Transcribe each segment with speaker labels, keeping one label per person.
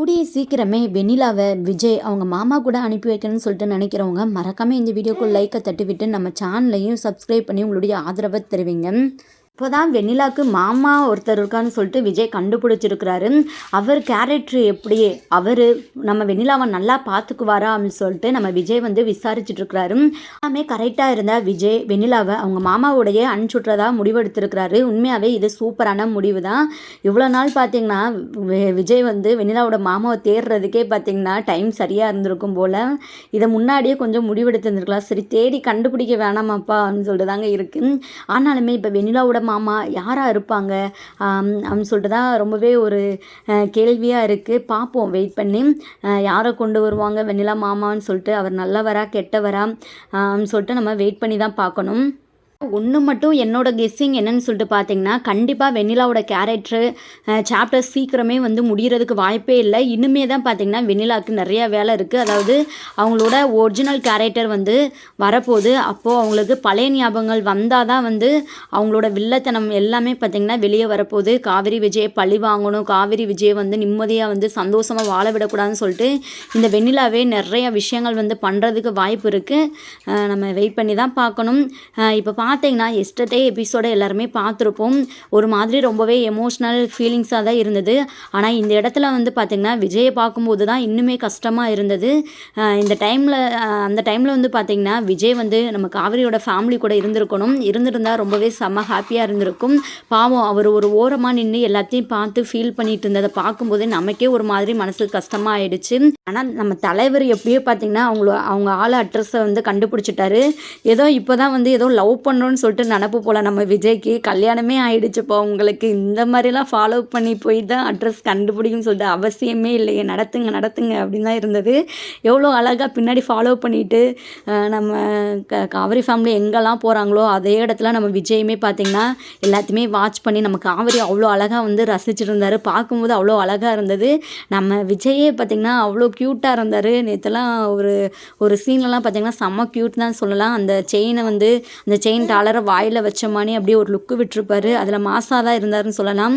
Speaker 1: கூடிய சீக்கிரமே வெண்ணிலாவை விஜய் அவங்க மாமா கூட அனுப்பி வைக்கணும்னு சொல்லிட்டு நினைக்கிறவங்க மறக்காமல் இந்த வீடியோக்கு லைக்கை தட்டிவிட்டு நம்ம சேனலையும் சப்ஸ்கிரைப் பண்ணி உங்களுடைய ஆதரவை தருவீங்க. இப்போ தான் வெண்ணிலாவுக்கு மாமா ஒருத்தர் இருக்கான்னு சொல்லிட்டு விஜய் கண்டுபிடிச்சிருக்கிறாரு. அவர் கேரக்டர் எப்படி? அவர் நம்ம வெண்ணிலாவை நல்லா பார்த்துக்குவாரா அப்படின்னு சொல்லிட்டு நம்ம விஜய் வந்து விசாரிச்சுட்டு இருக்கிறாரு எல்லாமே கரெக்டாக இருந்தால் விஜய் வெண்ணிலாவை அவங்க மாமாவுடைய அனுப்பிச்சுட்றதா முடிவெடுத்திருக்கிறாரு. உண்மையாகவே இது சூப்பரான முடிவு தான் இவ்வளோ நாள் பார்த்தீங்கன்னா விஜய் வந்து வெண்ணிலாவோட மாமாவை தேடுறதுக்கே பார்த்தீங்கன்னா டைம் சரியாக இருந்திருக்கும் போல். இதை முன்னாடியே கொஞ்சம் முடிவெடுத்திருந்துருக்கலாம். சரி தேடி கண்டுபிடிக்க வேணாமாப்பா அப்படின்னு சொல்லிட்டு தாங்க இருக்குது ஆனாலுமே இப்போ வெண்ணிலாவோட மாமா யாராக இருப்பாங்க? அப்படின்னு சொல்லிட்டு தான் ரொம்பவே ஒரு கேள்வியாக இருக்குது பார்ப்போம் வெயிட் பண்ணி. யாரை கொண்டு வருவாங்க? வெண்ணிலா மாமான்னு சொல்லிட்டு அவர் நல்லவரா கெட்டவரா? அப்படின்னு சொல்லிட்டு நம்ம வெயிட் பண்ணி தான் பார்க்கணும். ஒன்று மட்டும் என்னோட கெஸ்ஸிங் என்னன்னு சொல்லிட்டு பார்த்தீங்கன்னா கண்டிப்பாக வெண்ணிலாவோட கேரக்டர் சாப்டர் சீக்கிரமே வந்து முடியறதுக்கு வாய்ப்பே இல்லை. இன்னுமே தான் பார்த்தீங்கன்னா வெண்ணிலாவுக்கு நிறையா வேலை இருக்குது அதாவது அவங்களோட ஒரிஜினல் கேரக்டர் வந்து வரப்போகுது. அப்போது அவங்களுக்கு பழைய ஞாபகங்கள் வந்தால் தான் வந்து அவங்களோட வில்லத்தனம் எல்லாமே பார்த்தீங்கன்னா வெளியே வரப்போகுது. காவிரி விஜயை பழி வாங்கணும். காவிரி விஜயை வந்து நிம்மதியாக வந்து சந்தோஷமாக வாழ விடக்கூடாதுன்னு சொல்லிட்டு இந்த வெண்ணிலாவே நிறைய விஷயங்கள் வந்து பண்ணுறதுக்கு வாய்ப்பு இருக்குது நம்ம வெயிட் பண்ணி தான் பார்க்கணும் இப்போ பார்த்தீங்கன்னா எஸ்டர்டே எபிசோடை எல்லாருமே பார்த்துருப்போம். ஒரு மாதிரி ரொம்பவே எமோஷ்னல் ஃபீலிங்ஸாக தான் இருந்தது. ஆனால் இந்த இடத்துல வந்து பார்த்திங்கன்னா விஜயை பார்க்கும்போது தான் இன்னுமே கஷ்டமாக இருந்தது. இந்த டைமில் அந்த டைமில் வந்து பார்த்திங்கன்னா விஜய் வந்து நம்ம காவிரியோட ஃபேமிலி கூட இருந்திருக்கணும். இருந்திருந்தா ரொம்பவே செம்ம ஹாப்பியாக இருந்திருக்கும். பாவம் அவர் ஒரு ஓரமாக நின்று எல்லாத்தையும் பார்த்து ஃபீல் பண்ணிட்டு இருந்ததை பார்க்கும்போது நமக்கே ஒரு மாதிரி மனசு கஷ்டமாக ஆயிடுச்சு. ஆனால் நம்ம தலைவர் எப்படியோ பார்த்தீங்கன்னா அவங்கள அவங்க ஆள் அட்ரஸை வந்து கண்டுபிடிச்சிட்டாரு. ஏதோ இப்போ தான் வந்து ஏதோ லவ் பண்ண பண்ணணும்னு சொல்லிட்டு நினப்பு போல். நம்ம விஜய்க்கு கல்யாணமே ஆயிடுச்சுப்போ உங்களுக்கு இந்த மாதிரிலாம் ஃபாலோ பண்ணி போய் தான் அட்ரஸ் கண்டுபிடிக்கும்னு சொல்லிட்டு அவசியமே இல்லையே. நடத்துங்க நடத்துங்க அப்படின்னு தான் இருந்தது. எவ்வளோ அழகாக பின்னாடி ஃபாலோ பண்ணிட்டு நம்ம க காவிரி ஃபேமிலி எங்கெல்லாம் போகிறாங்களோ அதே இடத்துல நம்ம விஜயுமே பார்த்திங்கன்னா எல்லாத்தையுமே வாட்ச் பண்ணி நம்ம காவிரி அவ்வளோ அழகாக வந்து ரசிச்சுட்டு இருந்தார். பார்க்கும்போது அவ்வளோ அழகாக இருந்தது. நம்ம விஜயே பார்த்திங்கன்னா அவ்வளோ க்யூட்டாக இருந்தார். நேற்றுலாம் ஒரு ஒரு சீன்லலாம் பார்த்திங்கன்னா செம்ம க்யூட் தான் சொல்லலாம். அந்த செயினை வந்து அந்த செயின் டாலரை வாயில் வச்ச மாதிரி அப்படியே ஒரு லுக்கு விட்டுருப்பாரு. அதில் மாசாக தான் இருந்தாருன்னு சொல்லலாம்.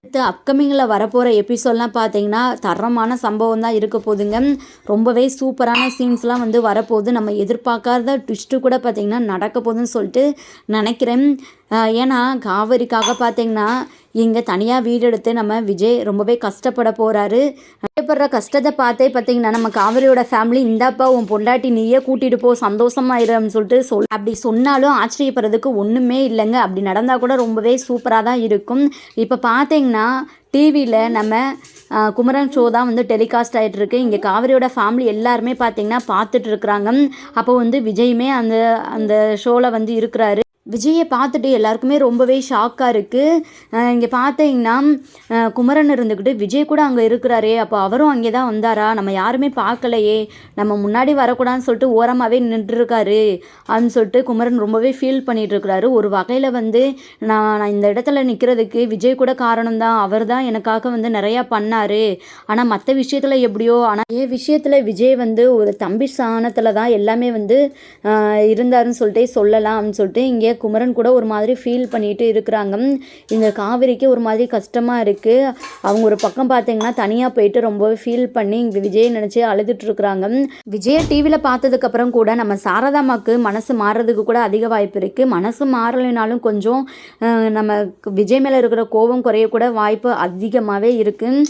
Speaker 1: அடுத்து அப்கமிங்கில் வரப்போகிற எபிசோட்லாம் பார்த்தீங்கன்னா தரமான சம்பவம் தான் இருக்க போதுங்க ரொம்பவே சூப்பரான சீன்ஸ்லாம் வந்து வரப்போகுது. நம்ம எதிர்பார்க்காத ட்விஸ்ட்டு கூட பார்த்தீங்கன்னா நடக்க போகுதுன்னு சொல்லிட்டு நினைக்கிறேன். ஏன்னா காவிரிக்காக பார்த்தீங்கன்னா இங்கே தனியாக வீடு எடுத்து நம்ம விஜய் ரொம்பவே கஷ்டப்பட போகிறாரு கஷ்டப்படுற கஷ்டத்தை பார்த்தே பார்த்தீங்கன்னா நம்ம காவிரியோட ஃபேமிலி இந்தாப்பா உன் பொண்டாட்டி நீயே கூட்டிகிட்டு போ சந்தோஷமாயிருன்னு சொல்லிட்டு சொல் அப்படி சொன்னாலும் ஆச்சரியப்படுறதுக்கு ஒன்றுமே இல்லைங்க. அப்படி நடந்தால் கூட ரொம்பவே சூப்பராக தான் இருக்கும். இப்போ பார்த்தீங்கன்னா டிவியில் நம்ம குமரன் ஷோ தான் வந்து டெலிகாஸ்ட் ஆகிட்டு இருக்கு. இங்கே காவிரியோட ஃபேமிலி எல்லாருமே பார்த்தீங்கன்னா பார்த்துட்டு இருக்கிறாங்க. அப்போ வந்து விஜயுமே அந்த அந்த ஷோவில் வந்து இருக்கிறாரு. விஜயை பார்த்துட்டு எல்லாருக்குமே ரொம்பவே ஷாக்காக இருக்குது இங்கே பார்த்தீங்கன்னா குமரன் இருந்துக்கிட்டு விஜய் கூட அங்கே இருக்கிறாரே. அப்போ அவரும் அங்கே தான் வந்தாரா? நம்ம யாருமே பார்க்கலையே. நம்ம முன்னாடி வரக்கூடாதுன்னு சொல்லிட்டு ஓரமாகவே நின்றுருக்காரு. அப்படின்னு சொல்லிட்டு குமரன் ரொம்பவே ஃபீல் பண்ணிகிட்டு இருக்கிறாரு ஒரு வகையில் வந்து நான் நான் இந்த இடத்துல நிற்கிறதுக்கு விஜய் கூட காரணம் தான். அவர் தான் எனக்காக வந்து நிறையா பண்ணார். ஆனால் மற்ற விஷயத்தில் எப்படியோ ஆனால் ஏ விஷயத்தில் விஜய் வந்து ஒரு தம்பி ஸ்தானத்தில் தான் எல்லாமே வந்து இருந்தாருன்னு சொல்லிட்டு சொல்லலாம் அப்படின்னு சொல்லிட்டு இங்கே குமரன் கூட ஒரு மாதிரி ஃபீல் பண்ணிட்டு இருக்கிறாங்க. இந்த காவிரிக்கு ஒரு மாதிரி கஷ்டமாக இருக்குது அவங்க ஒரு பக்கம் பார்த்தீங்கன்னா தனியாக போயிட்டு ரொம்பவே ஃபீல் பண்ணி இங்கே விஜய் நினச்சி அழுதுட்டு இருக்கிறாங்க. விஜயை டிவியில் பார்த்ததுக்கப்புறம் கூட நம்ம சாரதாமாவுக்கு மனசு மாறுறதுக்கு கூட அதிக வாய்ப்பு இருக்குது மனசு மாறலைனாலும் கொஞ்சம் நம்ம விஜய் மேலே இருக்கிற கோபம் குறைய கூட வாய்ப்பு அதிகமாகவே இருக்குது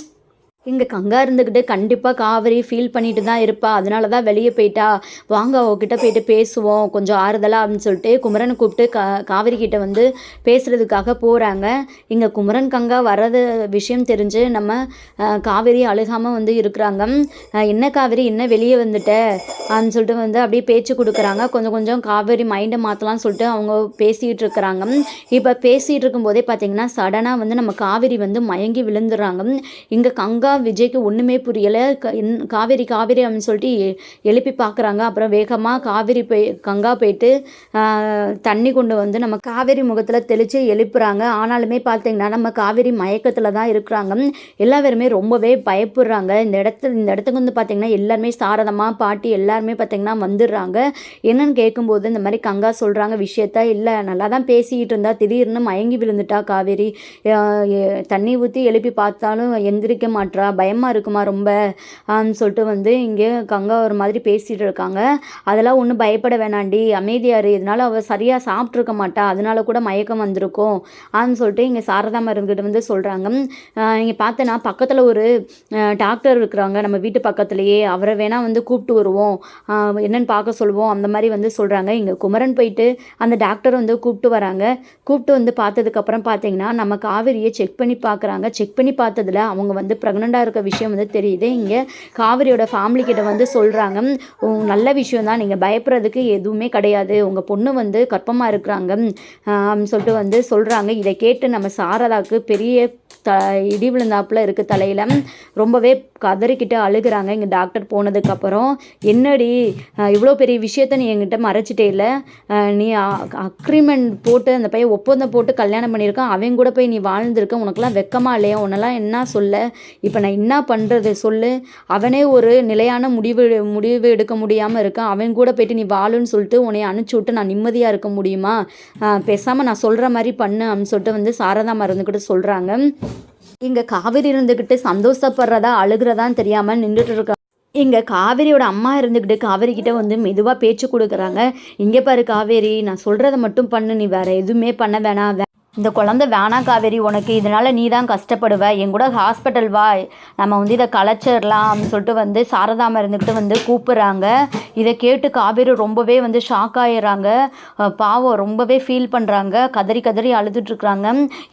Speaker 1: இங்கே கங்கா இருந்துக்கிட்டு கண்டிப்பாக காவிரி ஃபீல் பண்ணிட்டு தான் இருப்பா. அதனால தான் வெளியே போயிட்டா. வாங்க அவகிட்ட போயிட்டு பேசுவோம். கொஞ்சம் ஆறுதலாக அப்படின்னு சொல்லிட்டு குமரனை கூப்பிட்டு கா காவிரி கிட்ட வந்து பேசுகிறதுக்காக போகிறாங்க இங்கே குமரன் கங்கா வர்றது விஷயம் தெரிஞ்சு நம்ம காவேரி காவிரி அழுகாமல் வந்து இருக்கிறாங்க. என்ன காவிரி? என்ன வெளியே வந்துட்ட? அப்படின்னு சொல்லிட்டு வந்து அப்படியே பேச்சு கொடுக்குறாங்க. கொஞ்சம் கொஞ்சம் காவேரி மைண்டை மாற்றலாம்னு சொல்லிட்டு அவங்க பேசிகிட்டு இருக்கிறாங்க. இப்போ பேசிகிட்டு இருக்கும்போதே பார்த்தீங்கன்னா சடனாக வந்து நம்ம காவேரி வந்து மயங்கி விழுந்துடுறாங்க. இங்கே கங்கா விஜய்க்கு ஒன்றுமே புரியலை. க- காவேரி காவேரி அப்படின்னு சொல்லிட்டு எ- எழுப்பி பார்க்குறாங்க அப்புறம் வேகமாக காவேரி போய் கங்கா போயிட்டு தண்ணி கொண்டு வந்து நம்ம காவேரி முகத்தில் தெளித்து எழுப்புறாங்க. ஆனாலுமே பார்த்தீங்கன்னா நம்ம காவேரி மயக்கத்தில் தான் இருக்கிறாங்க. எல்லா பேருமே ரொம்பவே பயப்படுறாங்க. இந்த இடத்து இந்த இடத்துக்கு வந்து பார்த்தீங்கன்னா எல்லாருமே சாரதமாக பாட்டி எல்லாருமே பார்த்தீங்கன்னா வந்துடுறாங்க. என்னன்னு கேட்கும்போது இந்த மாதிரி கங்கா சொல்கிறாங்க விஷயத்த இல்லை நல்லா தான் பேசிக்கிட்டு இருந்தா திடீர்னு மயங்கி விழுந்துட்டா காவேரி. தண்ணி ஊற்றி எழுப்பி பார்த்தாலும் எந்திரிக்க மாட்றா பயமாக இருக்குமா ரொம்ப? ஆன்னு சொல்லிட்டு வந்து இங்கே கங்கா ஒரு மாதிரி பேசிகிட்டு இருக்காங்க. அதெல்லாம் ஒன்றும் பயப்பட வேணாண்டி அமைதியாரு இதனால அவள் சரியாக சாப்பிட்ருக்க மாட்டா அதனால கூட மயக்கம் வந்திருக்கும் ஆன்னு சொல்லிட்டு இங்கே சாரதா மருந்துகிட்ட வந்து சொல்கிறாங்க இங்கே பார்த்தேன்னா பக்கத்தில் ஒரு டாக்டர் இருக்கிறாங்க நம்ம வீட்டு பக்கத்துலேயே. அவரை வேணால் வந்து கூப்பிட்டு வருவோம். என்னென்னு பார்க்க சொல்லுவோம். அந்த மாதிரி வந்து சொல்கிறாங்க இங்கே குமரன் போயிட்டு அந்த டாக்டர் வந்து கூப்பிட்டு வராங்க. கூப்பிட்டு வந்து பார்த்ததுக்கப்புறம் பார்த்தீங்கன்னா நம்ம காவேரியை செக் பண்ணி பார்க்குறாங்க. செக் பண்ணி பார்த்ததுல அவங்க வந்து ப்ரெக்னெண்ட்டாக இருக்க விஷயம் வந்து தெரியுது. இங்கே காவிரியோட ஃபேமிலி கிட்ட வந்து சொல்கிறாங்க நல்ல விஷயம் தான் நீங்கள் பயப்படுறதுக்கு எதுவுமே கிடையாது. உங்கள் பொண்ணு வந்து கற்பமாக இருக்கிறாங்க. சொல்லிட்டு வந்து சொல்கிறாங்க இதை கேட்டு நம்ம சாரதாக்கு பெரிய த இடி விழுந்தாப்புல இருக்குது தலையில். ரொம்பவே கதறிக்கிட்டு அழுகுறாங்க. இங்கே டாக்டர் போனதுக்கப்புறம் என்ன என்னடி இவ்வளோ பெரிய விஷயத்த நீ என்கிட்ட மறைச்சிட்டே இல்லை. நீ அக்ரிமெண்ட் போட்டு அந்த பையன் ஒப்பந்தம் போட்டு கல்யாணம் பண்ணியிருக்கான். அவன் கூட போய் நீ வாழ்ந்திருக்க. உனக்கெல்லாம் வெக்கமா இல்லையா? உன்னெல்லாம் என்ன சொல்ல? இப்போ நான் என்ன பண்ணுறது சொல்லு. அவனே ஒரு நிலையான முடிவு முடிவு எடுக்க முடியாமல் இருக்கான். அவன் கூட போயிட்டு நீ வாழுன்னு சொல்லிட்டு உன்னை அனுப்பிச்சி விட்டு நான் நிம்மதியாக இருக்க முடியுமா? பேசாமல் நான் சொல்கிற மாதிரி பண்ணு அப்படின்னு சொல்லிட்டு வந்து சாரதா மறந்துக்கிட்டு சொல்கிறாங்க இங்கே காவேரி இருந்துக்கிட்டு சந்தோஷப்படுறதா அழுகிறதான்னு தெரியாமல் நின்றுட்டு இருக்க இங்கே காவேரியோட அம்மா இருந்துக்கிட்டு காவேரி கிட்டே வந்து மெதுவாக பேச்சு கொடுக்குறாங்க. இங்கே பாரு காவேரி நான் சொல்கிறத மட்டும் பண்ணு நீ வேறு எதுவுமே பண்ண வேணாம் வே- இந்த குழந்தை வேணா காவேரி உனக்கு இதனால் நீ தான் கஷ்டப்படுவ. என் கூட ஹாஸ்பிட்டல் வா. நம்ம வந்து இதை கலைச்சிடலாம் அப்படின்னு சொல்லிட்டு வந்து சாரதாம இருந்துக்கிட்டு வந்து கூப்பிட்றாங்க. இதை கேட்டு காவேரி ரொம்பவே வந்து ஷாக் ஆயிடுறாங்க. பாவம் ரொம்பவே ஃபீல் பண்ணுறாங்க கதறி கதறி அழுதுட்ருக்குறாங்க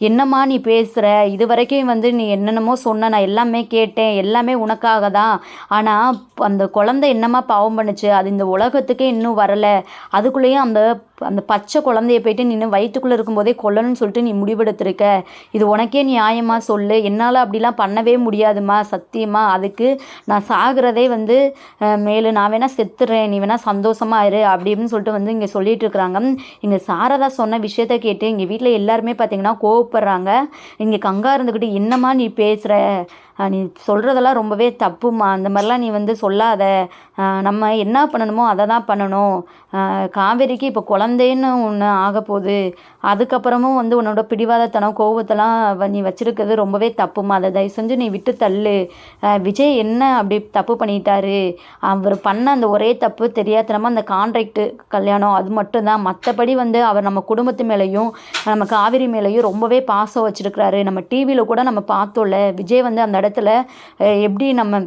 Speaker 1: என்னம்மா நீ பேசுகிற இது வரைக்கும் வந்து நீ என்னென்னமோ சொன்ன. நான் எல்லாமே கேட்டேன். எல்லாமே உனக்காக தான். ஆனால் அந்த குழந்தை என்னம்மா பாவம் பண்ணுச்சு? அது இந்த உலகத்துக்கே இன்னும் வரலை. அதுக்குள்ளேயும் அந்த அந்த பச்சை குழந்தைய போயிட்டு நீ வயிற்றுக்குள்ளே இருக்கும்போதே கொல்லணும்னு சொல்லிட்டு நீ முடிவெடுத்திருக்க. இது உனக்கே நியாயமாக சொல்லு. என்னால் அப்படிலாம் பண்ணவே முடியாதும்மா சத்தியமாக அதுக்கு நான் சாகிறதே வந்து மேலே மேலு. நான் வேணால் செத்துறேன். நீ வேணால் சந்தோஷமாக இரு அப்படின்னு சொல்லிட்டு வந்து இங்கே சொல்லிகிட்டு இருக்கிறாங்க. இங்கே சாரதா சொன்ன விஷயத்த கேட்டு இங்கே வீட்டில் எல்லாருமே பார்த்தீங்கன்னா கோவப்படுறாங்க. இங்கே கங்கா இருந்துக்கிட்டு என்னம்மா நீ பேசுகிற நீ சொல்கிறதெல்லாம் ரொம்பவே தப்புமா அந்த மாதிரிலாம் நீ வந்து சொல்லாத. நம்ம என்ன பண்ணணுமோ அதை தான் பண்ணணும். காவேரிக்கு இப்போ குழந்தைன்னு ஒன்று ஆக போகுது அதுக்கப்புறமும் வந்து உன்னோட பிடிவாதத்தனம் கோவத்தெல்லாம் வ- நீ வச்சுருக்கிறது ரொம்பவே தப்புமா அதை தயவு செஞ்சு நீ விட்டு தள்ளு. விஜய் என்ன அப்படி தப்பு பண்ணிட்டாரு? அவர் பண்ண அந்த ஒரே தப்பு தெரியாதனமாக அந்த கான்ட்ராக்டு கல்யாணம் அது மட்டும்தான். மற்றபடி வந்து அவர் நம்ம குடும்பத்து மேலேயும் நம்ம காவேரி மேலேயும் ரொம்பவே பாசம் வச்சுருக்கிறாரு. நம்ம டிவியில் கூட நம்ம பார்த்தோம்ல விஜய் வந்து அந்த இடத்துல எப்படி நம்ம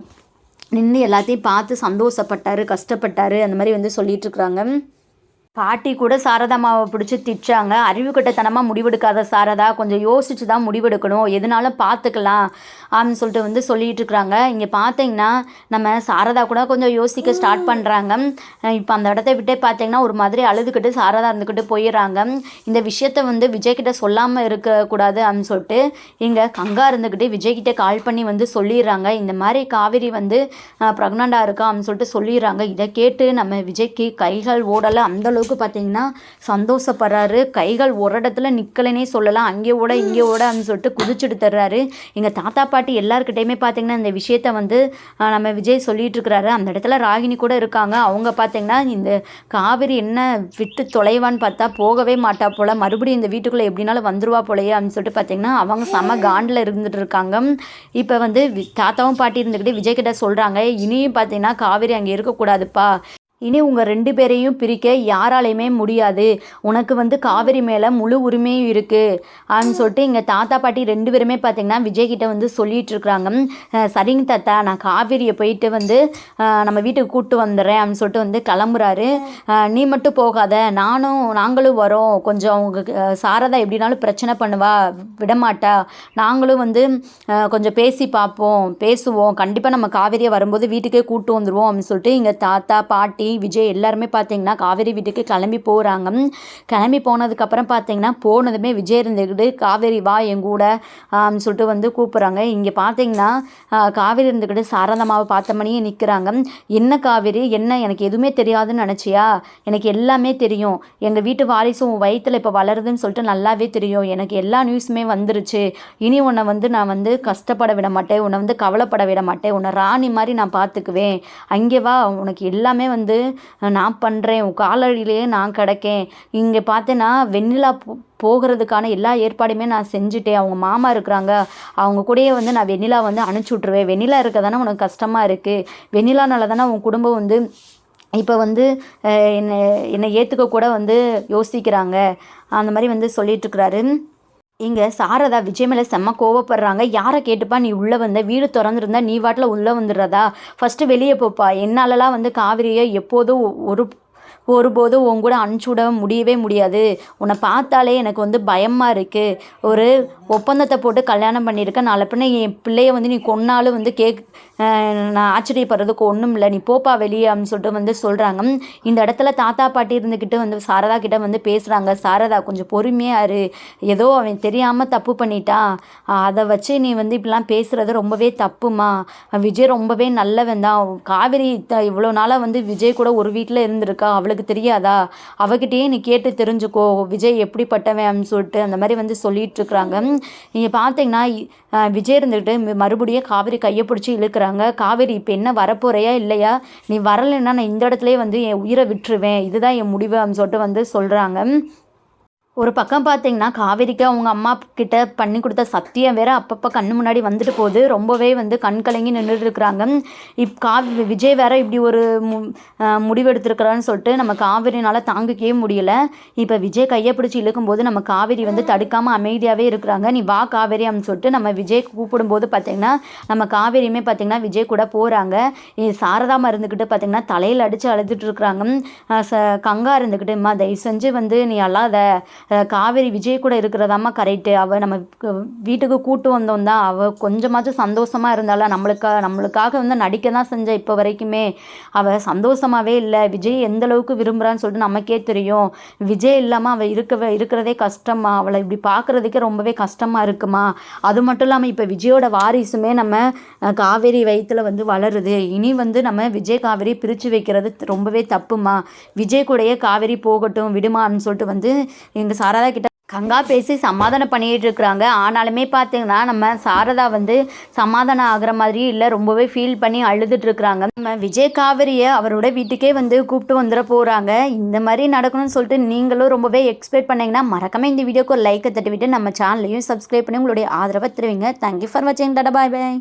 Speaker 1: நின்று எல்லாத்தையும் பார்த்து சந்தோஷப்பட்டாரு கஷ்டப்பட்டார் அந்த மாதிரி வந்து சொல்லிகிட்ருக்குறாங்க பாட்டி கூட சாரதாமாவை பிடிச்சி திட்டுறாங்க. அறிவு கட்டத்தனமாக முடிவெடுக்காத சாரதா கொஞ்சம் யோசிச்சு தான் முடிவெடுக்கணும். எதுனாலும் பார்த்துக்கலாம் அப்படின்னு சொல்லிட்டு வந்து சொல்லிட்டு இருக்கிறாங்க இங்கே பார்த்தீங்கன்னா நம்ம சாரதா கூட கொஞ்சம் யோசிக்க ஸ்டார்ட் பண்ணுறாங்க இப்போ அந்த இடத்த விட்டே பார்த்தீங்கன்னா ஒரு மாதிரி அழுதுகிட்டு சாரதா இருந்துக்கிட்டு போயிடுறாங்க. இந்த விஷயத்த வந்து விஜய்கிட்ட சொல்லாமல் இருக்கக்கூடாது அப்படின்னு சொல்லிட்டு இங்கே கங்கா இருந்துக்கிட்டு விஜய்கிட்ட கால் பண்ணி வந்து சொல்லிடுறாங்க. இந்த மாதிரி காவேரி வந்து ப்ரெக்னெண்ட்டாக இருக்கா அப்படின்னு சொல்லிட்டு சொல்லிடுறாங்க. இதை கேட்டு நம்ம விஜய்க்கு கைகள் ஓடலை. அந்த அளவுக்கு பார்த்தீங்கன்னா சந்தோஷப்படுறாரு. கைகள் ஒரு இடத்துல நிற்கலைனே சொல்லலாம். அங்கே ஓட இங்கே ஓட அப்படின்னு சொல்லிட்டு குதிச்சுட்டு தர்றாரு. எங்கள் தாத்தா பாட்டி எல்லாருக்கிட்டையுமே பார்த்தீங்கன்னா இந்த விஷயத்த வந்து நம்ம விஜய் சொல்லிட்டு இருக்கிறாரு. அந்த இடத்துல ராகினி கூட இருக்காங்க. அவங்க பார்த்தீங்கன்னா இந்த காவிரி என்ன விட்டு தொலைவான்னு பார்த்தா போகவே மாட்டா போல. மறுபடியும் இந்த வீட்டுக்குள்ளே எப்படினாலும் வந்துருவா போலையே அப்படின்னு சொல்லிட்டு பார்த்தீங்கன்னா அவங்க செம காண்டில் இருந்துட்டு இருக்காங்க. இப்போ வந்து வி- தாத்தாவும் பாட்டி இருந்துக்கிட்டு விஜய் கிட்ட சொல்கிறாங்க இனியும் பார்த்தீங்கன்னா காவிரி அங்கே இருக்கக்கூடாதுப்பா. இனி உங்கள் ரெண்டு பேரையும் பிரிக்க யாராலையுமே முடியாது. உனக்கு வந்து காவேரி மேலே முழு உரிமையும் இருக்குது அப்படின்னு சொல்லிட்டு எங்கள் தாத்தா பாட்டி ரெண்டு பேருமே பார்த்தீங்கன்னா விஜய்கிட்ட வந்து சொல்லிட்டு இருக்கிறாங்க. சரிங்க தாத்தா நான் காவேரியை போயிட்டு வந்து நம்ம வீட்டுக்கு கூப்பிட்டு வந்துடுறேன் அப்படின்னு சொல்லிட்டு வந்து கிளம்புறாரு. நீ மட்டும் போகாத. நானும் நாங்களும் வரோம். கொஞ்சம் அவங்க சாரதா எப்படினாலும் பிரச்சனை பண்ணுவா விடமாட்டா. நாங்களும் வந்து கொஞ்சம் பேசி பார்ப்போம் பேசுவோம். கண்டிப்பாக நம்ம காவேரியை வரும்போது வீட்டுக்கே கூட்டு வந்துடுவோம் அப்படின்னு சொல்லிட்டு எங்கள் தாத்தா பாட்டி விஜய் எல்லாருமே பார்த்தீங்கன்னா காவேரி வீட்டுக்கு கிளம்பி போகிறாங்க கிளம்பி போனதுக்கப்புறம் பார்த்தீங்கன்னா போனதுமே விஜய் இருந்துக்கிட்டு காவேரி வா எங்கூட சொல்லிட்டு வந்து கூப்பிட்றாங்க. இங்கே பார்த்தீங்கன்னா காவேரி இருந்துக்கிட்டு சாரதமாவை பார்த்த மணியே நிற்கிறாங்க என்ன காவேரி? என்ன? எனக்கு எதுவுமே தெரியாதுன்னு நினச்சியா? எனக்கு எல்லாமே தெரியும். எங்கள் வீட்டு வாரிசு உன் இப்போ வளருதுன்னு சொல்லிட்டு நல்லாவே தெரியும். எனக்கு எல்லா நியூஸுமே வந்துருச்சு. இனி உன்னை வந்து நான் வந்து கஷ்டப்பட விட மாட்டேன். உன்னை வந்து கவலைப்பட விட மாட்டேன். உன்னை ராணி மாதிரி நான் பார்த்துக்குவேன் அங்கே வா. உனக்கு எல்லாமே வந்து நான் பண்ணுறேன் உன் காலடியிலேயே நான் கிடக்கேன். இங்கே பார்த்தேன்னா வெண்ணிலா போ போகிறதுக்கான எல்லா ஏற்பாடுமே நான் செஞ்சுட்டேன். அவங்க மாமா இருக்கிறாங்க. அவங்க கூடயே வந்து நான் வெண்ணிலா வந்து அனுப்பிச்சி விட்ருவேன் வெண்ணிலா இருக்க தானே உனக்கு கஷ்டமாக இருக்குது வெண்ணிலானால தானே உன் குடும்பம் வந்து இப்போ வந்து என்னை என்னை ஏற்றுக்க கூட வந்து யோசிக்கிறாங்க. அந்த மாதிரி வந்து சொல்லிகிட்ருக்குறாரு இங்கே சாரதா விஜய் மேலே செம்ம கோவப்படுறாங்க. யாரை கேட்டுப்பா நீ உள்ளே வந்த வீடு திறந்துருந்தா நீ வாட்டில் உள்ளே வந்துடுறதா? ஃபஸ்ட்டு வெளியே போப்பா. என்னாலலாம் வந்து காவிரியை எப்போதும் ஒரு ஒருபோதும் உன் கூட அனுப்பிச்சு விட முடியவே முடியாது. உன்னை பார்த்தாலே எனக்கு வந்து பயமாக இருக்குது ஒரு ஒப்பந்தத்தை போட்டு கல்யாணம் பண்ணியிருக்க. நாளை பின்ன என் பிள்ளைய வந்து நீ கொன்னாலும் வந்து கேக் நான் ஆச்சரியப்படுறதுக்கு ஒன்றும் இல்லை. நீ போப்பா வெளியே அப்படின்னு சொல்லிட்டு வந்து சொல்கிறாங்க இந்த இடத்துல தாத்தா பாட்டி இருந்துக்கிட்டு வந்து சாரதா கிட்ட வந்து பேசுகிறாங்க சாரதா கொஞ்சம் பொறுமையாக இரு. ஏதோ அவன் தெரியாமல் தப்பு பண்ணிட்டான் அதை வச்சு நீ வந்து இப்படிலாம் பேசுகிறது ரொம்பவே தப்புமா? விஜய் ரொம்பவே நல்லவன் தான். காவிரி த- இவ்வளோ நாளாக வந்து விஜய் கூட ஒரு வீட்டில் இருந்திருக்கா? அவளுக்கு தெரியாதா? அவகிட்டயே நீ கேட்டு தெரிஞ்சுக்கோ. விஜய் எப்படிப்பட்டவன் அப்படின்னு சொல்லிட்டு அந்த மாதிரி வந்து சொல்லிட்டு இருக்கிறாங்க நீங்கள் பார்த்தீங்கன்னா விஜய் இருந்துக்கிட்டு ம- மறுபடியும் காவேரி கையை பிடிச்சி இழுக்கிறாங்க. காவேரி இப்போ என்ன வரப்போறையா இல்லையா? நீ வரலைன்னா நான் இந்த இடத்துலயே வந்து என் உயிரை விட்டுருவேன். இதுதான் என் முடிவு அப்படின்னு சொல்லிட்டு வந்து சொல்கிறாங்க ஒரு பக்கம் பார்த்தீங்கன்னா காவேரிக்கு அவங்க அம்மா கிட்ட பண்ணி கொடுத்த சத்தியம் வேற அப்பப்போ கண்ணு முன்னாடி வந்துட்டு போகுது. ரொம்பவே வந்து கண் கலங்கி நின்றுட்டு இருக்கிறாங்க. இப் காவி விஜய் வேற இப்படி ஒரு மு முடிவெடுத்திருக்கிறான்னு சொல்லிட்டு நம்ம காவேரினால் தாங்கிக்கவே முடியல. இப்போ விஜய் கையை பிடிச்சி இழுக்கும்போது நம்ம காவேரி வந்து தடுக்காமல் அமைதியாகவே இருக்கிறாங்க. நீ வா காவேரி அப்படின்னு சொல்லிட்டு நம்ம விஜய் கூப்பிடும்போது பார்த்தீங்கன்னா நம்ம காவேரியுமே பார்த்தீங்கன்னா விஜய் கூட போகிறாங்க சாரதாமா இருந்துக்கிட்டு பார்த்தீங்கன்னா தலையில் அடித்து அழுதுட்டு இருக்கிறாங்க. ச கங்கா இருந்துக்கிட்டு மா தயவு செஞ்சு வந்து நீ அல்லாத காவேரி விஜய் கூட இருக்கிறதாம்மா கரெக்டு அவள் நம்ம வீட்டுக்கு கூட்டு வந்தோம் தான் அவள் கொஞ்சமாச்சும் சந்தோஷமாக இருந்தாலும் நம்மளுக்கா நம்மளுக்காக வந்து நடிக்க தான் செஞ்ச இப்போ வரைக்குமே. அவள் சந்தோஷமாகவே இல்லை. விஜய் எந்த அளவுக்கு விரும்புகிறான்னு சொல்லிட்டு நமக்கே தெரியும். விஜய் இல்லாமல் அவள் இருக்கவே இருக்கிறதே கஷ்டமா அவளை இப்படி பார்க்குறதுக்கே ரொம்பவே கஷ்டமாக இருக்குமா? அது மட்டும் இல்லாமல் இப்போ விஜயோட வாரிசுமே நம்ம காவேரி வயிற்றில் வந்து வளருது. இனி வந்து நம்ம விஜய் காவேரி பிரித்து வைக்கிறது ரொம்பவே தப்புமா? விஜய் கூடயே காவேரி போகட்டும் விடுமான்னு சொல்லிட்டு வந்து எங்கள் சாரதா கிட்ட கங்கா பேசி சமாதானம் பண்ணிட்டு இருக்கிறாங்க. ஆனாலுமே பார்த்தீங்கன்னா நம்ம சாரதா வந்து சமாதானம் ஆகிற மாதிரி இல்லை ரொம்பவே ஃபீல் பண்ணி அழுதுட்டு இருக்கிறாங்க. நம்ம விஜய் காவிரியை அவரோட வீட்டுக்கே வந்து கூப்பிட்டு வந்துட போகிறாங்க இந்த மாதிரி நடக்கணும்னு சொல்லிட்டு நீங்களும் ரொம்பவே எக்ஸ்பெக்ட் பண்ணீங்கன்னா மறக்காம இந்த வீடியோக்கு ஒரு லைக்கை தட்டிவிட்டு நம்ம சேனலையும் சப்ஸ்கிரைப் பண்ணி உங்களுடைய ஆதரவை தருவீங்க. தேங்க்யூ ஃபார் வாட்சிங் டாடா பாய் பாய்